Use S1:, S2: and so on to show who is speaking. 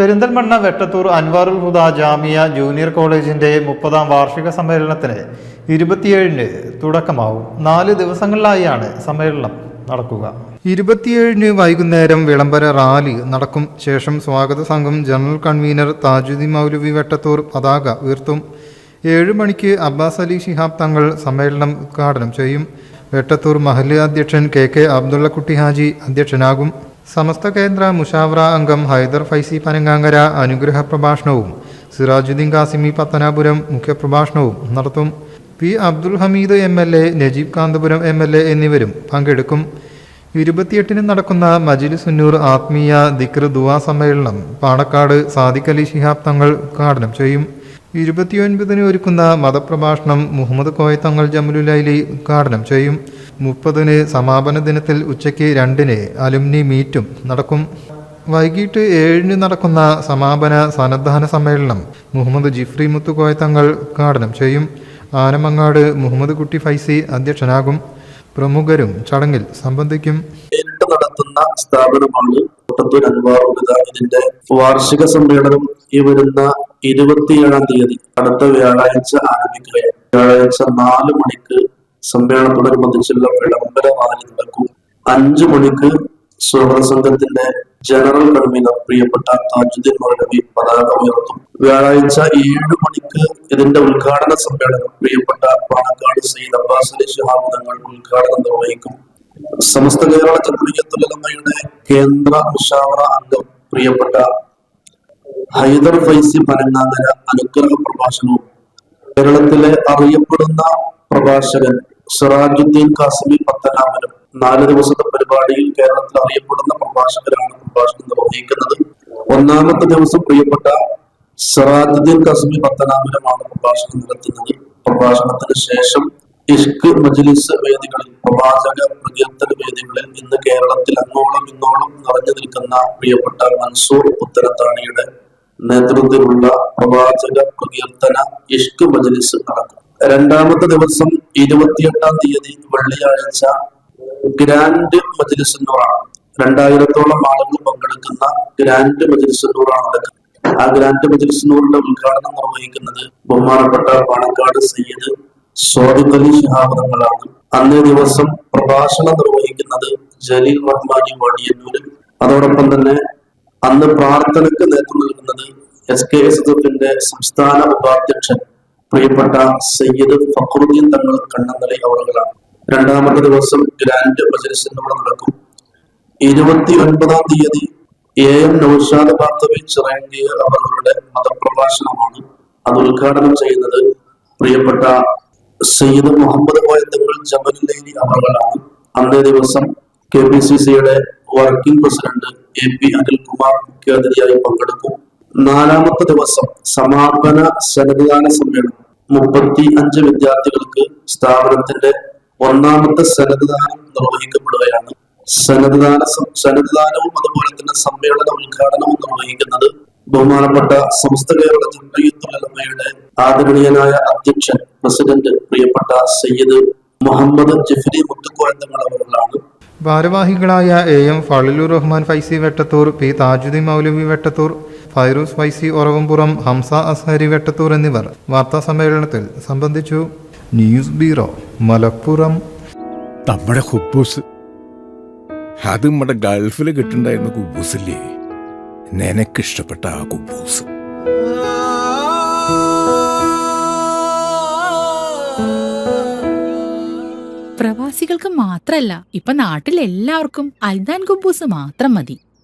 S1: Perinthalmanna Vettathur Anwarul Huda Jamia junior കോളേജിന്റെ മുപ്പതാം വാർഷിക സമ്മേളനത്തിന് ഇരുപത്തിയേഴിന് തുടക്കമാവും. നാല് ദിവസങ്ങളിലായാണ് സമ്മേളനം നടക്കുക. ഇരുപത്തിയേഴിന് വൈകുന്നേരം വിളംബര റാലി നടക്കും. ശേഷം സ്വാഗത സംഘം ജനറൽ കൺവീനർ താജുദ്ദീൻ മൗലവി വെട്ടത്തൂർ പതാക ഉയർത്തും. ഏഴ് മണിക്ക് അബ്ബാസ് അലി ശിഹാബ് തങ്ങൾ സമ്മേളനം ഉദ്ഘാടനം ചെയ്യും. വെട്ടത്തൂർ മഹല്ല് അധ്യക്ഷൻ കെ കെ അബ്ദുള്ളക്കുട്ടി ഹാജി അധ്യക്ഷനാകും. സമസ്ത കേന്ദ്ര മുഷാവറ അംഗം ഹൈദർ ഫൈസി പനങ്ങാങ്കര അനുഗ്രഹ പ്രഭാഷണവും സിറാജുദ്ദീൻ കാസിമി പത്തനാപുരം മുഖ്യപ്രഭാഷണവും നടത്തും. P Abdul Hameed M L A Najeeb Kanthapuram M L A എന്നിവരും പങ്കെടുക്കും. ഇരുപത്തിയെട്ടിന് നടക്കുന്ന മജിലിസുന്നൂർ ആത്മീയ ദിക്ർ ദുവാ സമ്മേളനം പാണക്കാട് സാദിഖ് അലി ശിഹാബ് തങ്ങൾ ഉദ്ഘാടനം ചെയ്യും. ഇരുപത്തിയൊൻപതിന് ഒരുക്കുന്ന മതപ്രഭാഷണം മുഹമ്മദ് കോയ തങ്ങൾ ജമുലുലൈലി ഉദ്ഘാടനം ചെയ്യും. മുപ്പതിന് സമാപന ദിനത്തിൽ ഉച്ചയ്ക്ക് രണ്ടിന് അലുമിനി മീറ്റും നടക്കും. വൈകിട്ട് ഏഴിന് നടക്കുന്ന സമാപന സന്നദ്ധാന സമ്മേളനം മുഹമ്മദ് ജിഫ്രി മുത്തുകോയ തങ്ങൾ ഉദ്ഘാടനം ചെയ്യും. ആനമങ്ങാട് മുഹമ്മദ് കുട്ടി ഫൈസി അധ്യക്ഷനാകും. പ്രമുഖരും ചടങ്ങിൽ സംബന്ധിക്കും.
S2: നടത്തുന്ന സ്ഥാപനമാണ് കോട്ടത്തൂർ അൻവാർ ഇതിന്റെ വാർഷിക സമ്മേളനം ഈ വരുന്ന ഇരുപത്തിയേഴാം തീയതി. അടുത്ത വ്യാഴാഴ്ച ആരംഭിക്കുകയാണ്. വ്യാഴാഴ്ച നാല് മണിക്ക് സമ്മേളനത്തോടനുബന്ധിച്ചുള്ള വിളംബര റാലി നടക്കും അഞ്ചു മണിക്ക് സുഹൃത സംഘത്തിന്റെ ജനറൽ കൺവീനർ പ്രിയപ്പെട്ട താജുദ്ദീൻ മൗലവി പതാക ഉയർത്തും. വ്യാഴാഴ്ച ഏഴു മണിക്ക് ഇതിന്റെ ഉദ്ഘാടന സമ്മേളനം പ്രിയപ്പെട്ട പാണക്കാട് സയ്യിദ് അബ്ബാസ് അലി ശിഹാബ് തങ്ങൾ ഉദ്ഘാടനം നിർവഹിക്കും. സമസ്ത കേരള ജമീയത്തുലമയുടെ കേന്ദ്ര മുഷാവറ അംഗം പ്രിയപ്പെട്ട ഹൈദർ ഫൈസി പരങ്ങാതര അനുഗ്രഹ പ്രഭാഷണവും കേരളത്തിലെ അറിയപ്പെടുന്ന പ്രഭാഷകൻ സിറാജുദ്ദീൻ കാസിമി പത്തനാമനും നാല് ദിവസത്തെ പരിപാടിയിൽ കേരളത്തിൽ അറിയപ്പെടുന്ന പ്രഭാഷകരാണ് പ്രഭാഷണം നിർവഹിക്കുന്നത് ഒന്നാമത്തെ ദിവസം പ്രിയപ്പെട്ട സിറാജുദ്ദീൻ കാസിമി പത്തനാമനുമാണ് പ്രഭാഷണം നടത്തുന്നത്. പ്രഭാഷണത്തിന് ശേഷം ഇഷ്ക് മജ്ലിസ് വേദികളിൽ പ്രവാചക പ്രകീർത്തന വേദികളിൽ ഇന്ന് കേരളത്തിൽ അങ്ങോളം ഇന്നോളം നിറഞ്ഞു നിൽക്കുന്ന പ്രിയപ്പെട്ട മൻസൂർ പുത്തനത്താണിയുടെ നേതൃത്വത്തിലുള്ള പ്രവാചക പ്രകീർത്തന ഇഷ്ക് മജ്ലിസ് നടക്കും. രണ്ടാമത്തെ ദിവസം ഇരുപത്തിയെട്ടാം തീയതി വെള്ളിയാഴ്ച ഗ്രാൻഡ് മജിലിസന്നൂറാണ് രണ്ടായിരത്തോളം ആളുകൾ പങ്കെടുക്കുന്ന ഗ്രാൻഡ് മജിലിസന്നൂറാണ് നടക്കുന്നത്. ആ ഗ്രാൻഡ് മജിലിസന്നൂറിന്റെ ഉദ്ഘാടനം നിർവഹിക്കുന്നത് ബഹുമാനപ്പെട്ട പാണക്കാട് സയ്യിദ് സ്വാദിഖ് അലി ശിഹാബ് അന്നേ ദിവസം പ്രഭാഷണം നിർവഹിക്കുന്നത് ജലീൽ റഹ്മാനി വാടിയന്നൂര് അതോടൊപ്പം തന്നെ അന്ന് പ്രാർത്ഥനയ്ക്ക് നേതൃത്വം നൽകുന്നത് എസ് കെ എസ് എഫിന്റെ സംസ്ഥാന ഉപാധ്യക്ഷൻ പ്രിയപ്പെട്ട സയ്യിദ് ഫക്രുദ്ദീൻ തങ്ങൾ കണ്ണന്തലി അവറുകളാണ് രണ്ടാമത്തെ ദിവസം ഗ്രാൻഡ് മജലിസിനോട് നടക്കും. ഇരുപത്തി ഒൻപതാം തീയതി എ എം നൌഷാദ് ബാത്തവി ചിറയങ്കിയ അവരുടെ മതപ്രഭാഷണമാണ് അത് ഉദ്ഘാടനം ചെയ്യുന്നത്. പ്രിയപ്പെട്ട സയ്യിദ് മുഹമ്മദ് കോയ തങ്ങൾ ജമലുല്ലൈലി അവറുകളാണ്. അന്നേ ദിവസം കെ പി സി സിയുടെ working president A P Anilkumar മുഖ്യാതിഥിയായി പങ്കെടുക്കും. നാലാമത്തെ ദിവസം സമാപന സന്നദ്ധാന സമ്മേളനം. മുപ്പത്തി അഞ്ച് വിദ്യാർത്ഥികൾക്ക് സ്ഥാപനത്തിന്റെ ഒന്നാമത്തെ സന്നദ്ധദാനം നിർവഹിക്കപ്പെടുകയാണ്. സന്നദ്ധദാന സന്നദ്ധദാനവും അതുപോലെ തന്നെ സമ്മേളന ഉദ്ഘാടനവും നിർവഹിക്കുന്നത് ബഹുമാനപ്പെട്ട സംസ്ഥ കേരള ജംബിയുത്തുലമയുടെ ആദരണീയനായ അധ്യക്ഷൻ പ്രസിഡന്റ് പ്രിയപ്പെട്ട സയ്യിദ് മുഹമ്മദ് ജഫരി മുത്തുക്കോയത്തങ്ങളവരുള്ളാണ്
S1: ഭാരവാഹികളായ A M Fazilu Rahman Faizy Vettathur P Tajuddin Moulavi Vettathur Fairoos Faizy Oravampuram Hamsa Azhari Vettathur എന്നിവർ വാർത്താ സമ്മേളനത്തിൽ സംബന്ധിച്ചു. News bureau Malappuram.
S3: നമ്മുടെ ഹുബൂസ്. അത് നമ്മുടെ ഗൾഫിൽ കിട്ടുണ്ടായിരുന്ന കുബൂസില്ലേ? നിനക്കിഷ്ടപ്പെട്ട ആ കുബൂസ്.
S4: പ്രവാസികൾക്ക് മാത്രല്ല ഇപ്പൊ നാട്ടിൽ എല്ലാവർക്കും അൽദാൻ കുബൂസ് മാത്രം മതി.